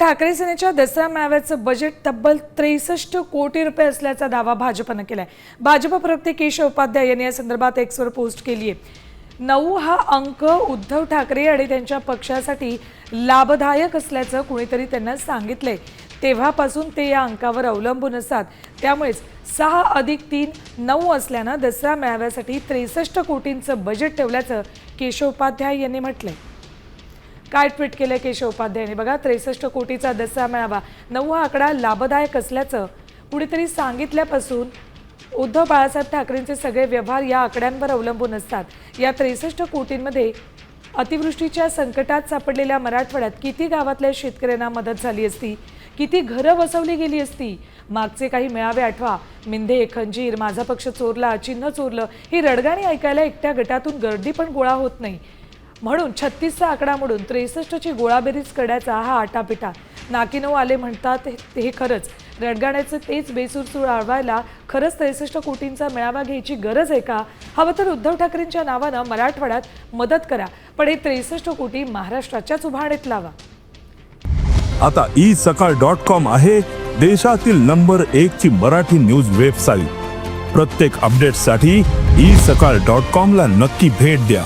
ठाकरे सेनेच्या दसरा मेळाव्याचं बजेट तब्बल त्रेसष्ट कोटी रुपये असल्याचा दावा भाजपनं केलाय. भाजप प्रवक्ते केशव उपाध्याय यांनी या संदर्भात एक्सवर पोस्ट केली आहे नऊ हा अंक उद्धव ठाकरे आणि त्यांच्या पक्षासाठी लाभदायक असल्याचं कुणीतरी त्यांना सांगितलंय. तेव्हापासून ते या अंकावर अवलंबून असतात. त्यामुळेच सहा अधिक तीन नऊ असल्यानं दसरा मेळाव्यासाठी त्रेसष्ट कोटींचं बजेट ठेवल्याचं केशव उपाध्याय यांनी म्हटलंय. काय ट्विट केलं केशव उपाध्यायांनी? बघा त्रेसष्ट कोटीचा दसरा मेळावा. नऊ हा आकडा लाभदायक असल्याचं कुणीतरी सांगितल्यापासून उद्धव बाळासाहेब ठाकरेंचे सगळे व्यवहार या आकड्यांवर अवलंबून असतात. या त्रेसष्ट कोटींमध्ये अतिवृष्टीच्या संकटात सापडलेल्या मराठवाड्यात किती गावातल्या शेतकऱ्यांना मदत झाली असती? किती घरं बसवली गेली असती? मागचे काही मेळावे आठवा. मिंधे खंजीर माझा पक्ष चोरला चिन्ह चोरलं. ही रडगाणी ऐकायला एकट्या गटातून गर्दी पण गोळा होत नाही. म्हणून छत्तीसचा आकडा मोडून त्रेसष्टची गोळाबेरीज करण्याचा हा आटापिटा. नाकीनऊ आले म्हणतात हे- खरंच. रणगाण्याचं तेच बेसूरसूर आळवायला खरंच त्रेसष्ट कोटींचा मेळावा घ्यायची गरज आहे का? हवं तर उद्धव ठाकरेंच्या नावानं मराठवाड्यात मदत करा पण हे त्रेसष्ट कोटी महाराष्ट्राच्याच उभारणीत लावा. आता ई सकाळ डॉट कॉम आहे देशातील नंबर एक ची मराठी न्यूज वेबसाईट. प्रत्येक अपडेटसाठी ई सकाळ डॉट कॉम ला नक्की भेट द्या.